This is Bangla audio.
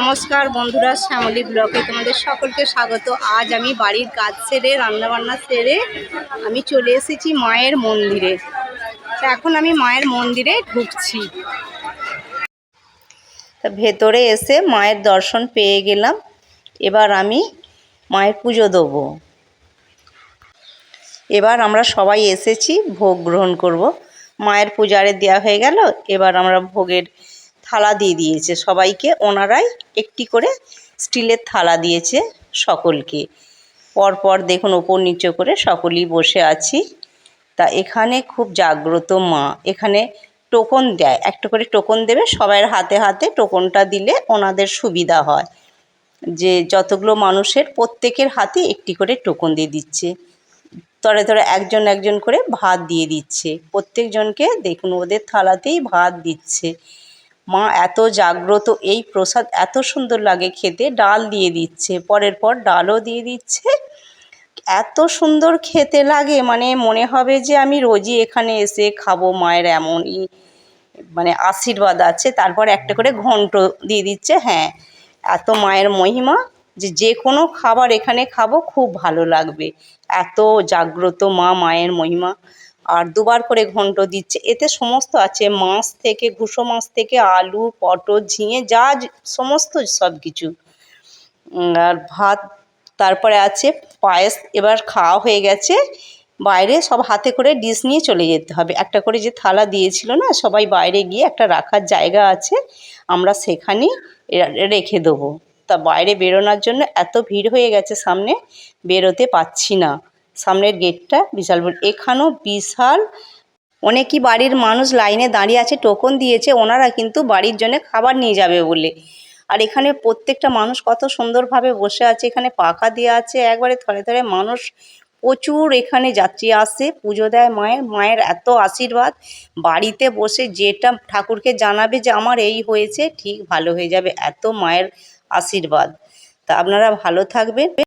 নমস্কার বন্ধুরা, শ্যামলী ব্লকে তোমাদের সকলকে স্বাগত। আজ আমি বাড়ির কাজ সেরে, রান্নাবান্না সেরে আমি চলে এসেছি মায়ের মন্দিরে। তা এখন আমি মায়ের মন্দিরে ঢুকছি। তা ভেতরে এসে মায়ের দর্শন পেয়ে গেলাম। এবার আমি মায়ের পুজো দেবো। এবার আমরা সবাই এসেছি, ভোগ গ্রহণ করব। মায়ের পূজারে দেওয়া হয়ে গেল, এবার আমরা ভোগের থালা দিয়ে দিয়েছে। সবাইকে ওনারাই একটি করে স্টিলের থালা দিয়েছে সকলকে। পরপর দেখুন ওপর নিচে করে সকলেই বসে আছি। তা এখানে খুব জাগ্রত মা। এখানে টোকন দেয়। একটা করে টোকন দেবে, সবাইয়ের হাতে হাতে টোকনটা দিলে ওনাদের সুবিধা হয়। যে যতগুলো মানুষের প্রত্যেকের হাতে একটি করে টোকন দিয়ে দিচ্ছে। তরে তরে একজন একজন করে ভাত দিয়ে দিচ্ছে। প্রত্যেকজনকে দেখুন ওদের থালাতেই ভাত দিচ্ছে। মা এত জাগ্রত, এই প্রসাদ এত সুন্দর লাগে খেতে, ডাল দিয়ে দিচ্ছে, পরের পর ডালও দিয়ে দিচ্ছে। এত সুন্দর খেতে লাগে মানে মনে হবে যে আমি রোজই এখানে এসে খাব মায়ের এমনই মানে আশীর্বাদ আছে, তারপর একটা করে ঘন্ট দিয়ে দিচ্ছে হ্যাঁ। এত মায়ের মহিমা যে যে কোনো খাবার এখানে খাব, খুব ভালো লাগবে। এত জাগ্রত মা, মায়ের মহিমা। আর দুবার করে ঘন্ট দিচ্ছে। এতে সমস্ত আছে, মাছ থেকে, ঘুষো মাছ থেকে, আলু, পটল, ঝিঙে, যা সমস্ত সব কিছু। আর ভাত, তারপরে আছে পায়েস, এবার খাওয়া হয়ে গেছে। বাইরে সব হাতে করে ডিশ নিয়ে চলে যেতে হবে। একটা করে যে থালা দিয়েছিল না, সবাই বাইরে গিয়ে একটা রাখার জায়গা আছে, আমরা সেখানেই রে- রেখে দেবো। তা বাইরে বেরোনোর জন্য এত ভিড় হয়ে গেছে সামনে, বেরোতে পাচ্ছি না। সামনের গেটটা, বিশাল বড়। এখানেও বিশাল অনেকই বাড়ির মানুষ লাইনে দাঁড়িয়ে আছে, টোকন দিয়েছে, ওনারা কিন্তু বাড়ির জন্য খাবার নিয়ে যাবে বলে। আর এখানে প্রত্যেকটা মানুষ কত সুন্দরভাবে বসে আছে, এখানে পাখা দেওয়া আছে, একবারে থরে থরে মানুষ প্রচুর এখানে যাত্রী আসে, পুজো দেয় মায়ের মায়ের এত আশীর্বাদ। বাড়িতে বসে যেটা ঠাকুরকে জানাবে যে আমার এই হয়েছে, ঠিক ভালো হয়ে যাবে, এত মায়ের আশীর্বাদ। তা আপনারা ভালো থাকবেন।